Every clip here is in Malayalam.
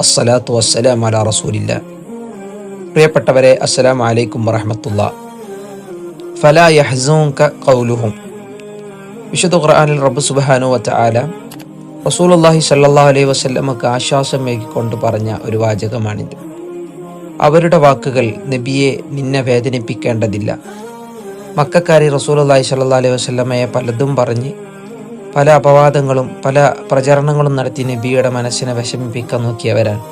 അസ്സലാത്തു വസ്സലാം അല റസൂലില്ല. പ്രിയപ്പെട്ടവരെ അസ്സലാം അലൈക്കും വറഹമത്തുള്ള. ഫലാ യഹ്സൂങ്ക കൗലുഹും വിശുദ്ധ ഖുർആനിൽ റബ്ബ് സുബാനു വ റസൂൽ അള്ളാഹി സ്വല്ലല്ലാഹു അലൈഹി ആശ്വാസം നൽകിക്കൊണ്ട് പറഞ്ഞ ഒരു വാചകമാണിത്. അവരുടെ വാക്കുകൾ നബിയെ നിന്നെ വേദനിപ്പിക്കേണ്ടതില്ല. മക്കാരി റസൂലുള്ളാഹി സല്ലാ അലൈഹി വസല്ലമയെ പലതും പറഞ്ഞ് പല അപവാദങ്ങളും പല പ്രചരണങ്ങളും നടത്തി നബിയുടെ മനസ്സിനെ വിഷമിപ്പിക്കാൻ നോക്കിയവരാണ്.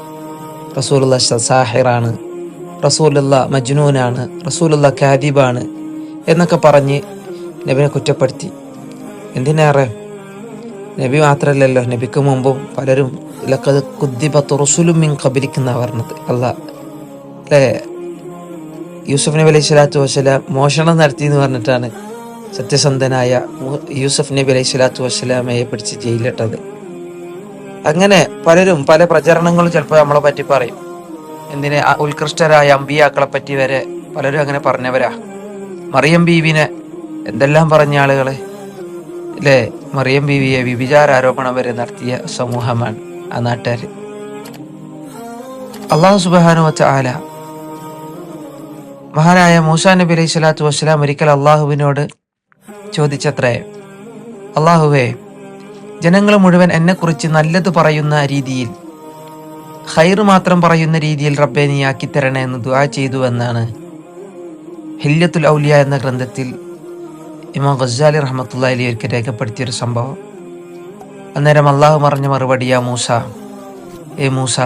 റസൂലുള്ള സാഹിറാണ് റസൂലുള്ള മജ്നൂനാണ് റസൂലുള്ള ഖാദിബാണ് എന്നൊക്കെ പറഞ്ഞ് നബിനെ കുറ്റപ്പെടുത്തി. എന്തിനേറെ? നബി മാത്രമല്ലല്ലോ നബിക്ക് മുമ്പും പലരും ലക്കത് കുദ്ദിബത്ത് റസൂലും മിൻ കബലിക്കുന്ന പറഞ്ഞത്. അല്ല അല്ലേ? യൂസുഫ് നബി അലൈഹി സ്വലാത്തു വസ്സലാം മോഷണം നടത്തി എന്ന് പറഞ്ഞിട്ടാണ് സത്യസന്ധനായ യൂസഫ് നബി അലൈഹി സ്വലാത്തു വസ്സലാമയെ പിടിച്ച് ജയിലിട്ടത് അങ്ങനെ പലരും പല പ്രചരണങ്ങളും ചിലപ്പോൾ നമ്മളെ പറ്റി പറയും. എന്തിന് ഉത്കൃഷ്ടരായ അമ്പിയാക്കളെ പറ്റി വരെ പലരും അങ്ങനെ പറഞ്ഞവരാ. മറിയം ബീവിനെ എന്തെല്ലാം പറഞ്ഞ ആളുകളെ? അല്ലേ മറിയം ബീവിയെ വിഭിചാരോപണം വരെ നടത്തിയ സമൂഹമാണ് ആ നാട്ടുകാർ അള്ളാഹു സുബാനു വച്ച ആല മഹാനായ മൂസാ നബി അലൈഹി സ്വലാത്തു വസ്സലാം ഒരിക്കൽ അള്ളാഹുവിനോട് ചോദിച്ചത്രേ അള്ളാഹുവേ ജനങ്ങൾ മുഴുവൻ എന്നെക്കുറിച്ച് നല്ലത് പറയുന്ന രീതിയിൽ ഹൈർ മാത്രം പറയുന്ന രീതിയിൽ റബ്ബെ നീ ആക്കിത്തരണേ എന്ന് ദുആ ചെയ്തു എന്നാണ് ഹില്യത്തുൽ ഔലിയ എന്ന ഗ്രന്ഥത്തിൽ ഇമാം ഗസാലി റഹമത്തുള്ള അലി ഒരിക്കൽ രേഖപ്പെടുത്തിയൊരു സംഭവം. അന്നേരം അള്ളാഹു പറഞ്ഞ മറുപടിയാ മൂസ ഏ മൂസ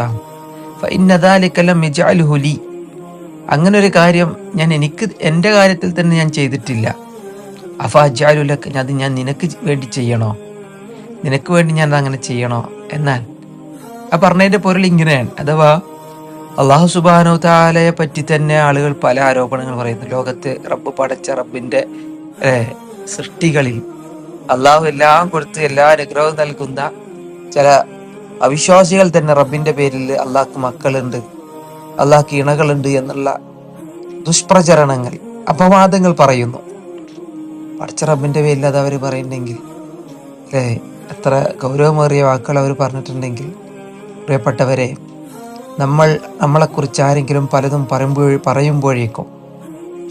ഇന്നതാലിക്കെല്ലാം ലി അങ്ങനെ ഒരു കാര്യം ഞാൻ എനിക്ക് എന്റെ കാര്യത്തിൽ തന്നെ ഞാൻ ചെയ്തിട്ടില്ല. അഫാജാലുലക്ക് അത് ഞാൻ നിനക്ക് വേണ്ടി ചെയ്യണോ? നിനക്ക് വേണ്ടി ഞാൻ അങ്ങനെ ചെയ്യണോ? എന്നാൽ ആ പറഞ്ഞതിന്റെ പൊരുൾ ഇങ്ങനെയാണ്. അഥവാ അള്ളാഹു സുബാനോ താലയെ പറ്റി തന്നെ ആളുകൾ പല ആരോപണങ്ങൾ പറയുന്നു. ലോകത്ത് റബ്ബ് പടച്ച റബ്ബിന്റെ സൃഷ്ടികളിൽ അള്ളാഹു എല്ലാം കൊടുത്ത് എല്ലാ അനുഗ്രഹവും നൽകുന്ന ചില അവിശ്വാസികൾ തന്നെ റബ്ബിന്റെ പേരിൽ അള്ളാഹ്ക്ക് മക്കളുണ്ട്. അള്ളാഹ്ക്ക് ഇണകളുണ്ട് എന്നുള്ള ദുഷ്പ്രചരണങ്ങൾ അപവാദങ്ങൾ പറയുന്നു. പഠിച്ച റബ്ബിന്റെ പേരിൽ അത് അവർ പറയുന്നുണ്ടെങ്കിൽ അല്ലേ? എത്ര ഗൗരവമേറിയ വാക്കുകൾ അവർ പറഞ്ഞിട്ടുണ്ടെങ്കിൽ പ്രിയപ്പെട്ടവരെ നമ്മൾ നമ്മളെക്കുറിച്ച് ആരെങ്കിലും പലതും പറയുമ്പോൾ പറയുമ്പോഴേക്കും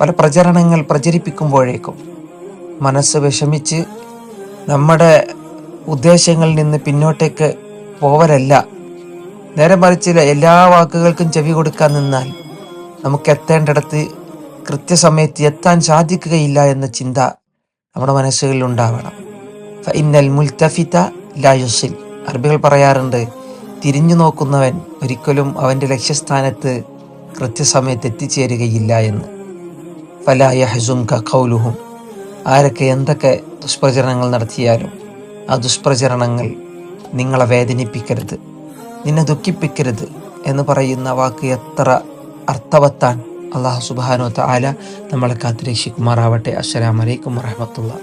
പല പ്രചരണങ്ങൾ പ്രചരിപ്പിക്കുമ്പോഴേക്കും മനസ്സ് വിഷമിച്ച് നമ്മുടെ ഉദ്ദേശങ്ങളിൽ നിന്ന് പിന്നോട്ടേക്ക് പോവലല്ല. നേരെ മറിച്ച് എല്ലാ വാക്കുകൾക്കും ചെവി കൊടുക്കാൻ നിന്നാൽ നമുക്ക് എത്തേണ്ടിടത്ത് കൃത്യസമയത്ത് എത്താൻ സാധിക്കുകയില്ല എന്ന ചിന്ത നമ്മുടെ മനസ്സുകളിൽ ഉണ്ടാവണം. ഇന്നൽ മുൽത്തഫിത ലായുസിൽ അറബികൾ പറയാറുണ്ട് തിരിഞ്ഞു നോക്കുന്നവൻ ഒരിക്കലും അവന്റെ ലക്ഷ്യസ്ഥാനത്ത് കൃത്യസമയത്ത് എത്തിച്ചേരുകയില്ല എന്ന്. ഫലായ ഹസും കൗലുഹും ആരൊക്കെ എന്തൊക്കെ ദുഷ്പ്രചരണങ്ങൾ നടത്തിയാലും ആ ദുഷ്പ്രചരണങ്ങൾ നിങ്ങളെ വേദനിപ്പിക്കരുത്. നിന്നെ ദുഃഖിപ്പിക്കരുത് എന്ന് പറയുന്ന വാക്ക് എത്ര അർത്ഥവത്താൻ അള്ളാഹു സുബാനോ താല നമ്മളെ കാത്തുരക്ഷിക്കുമാറാവട്ടെ. അസ്സലാമലൈക്കും വറഹമത്തുള്ള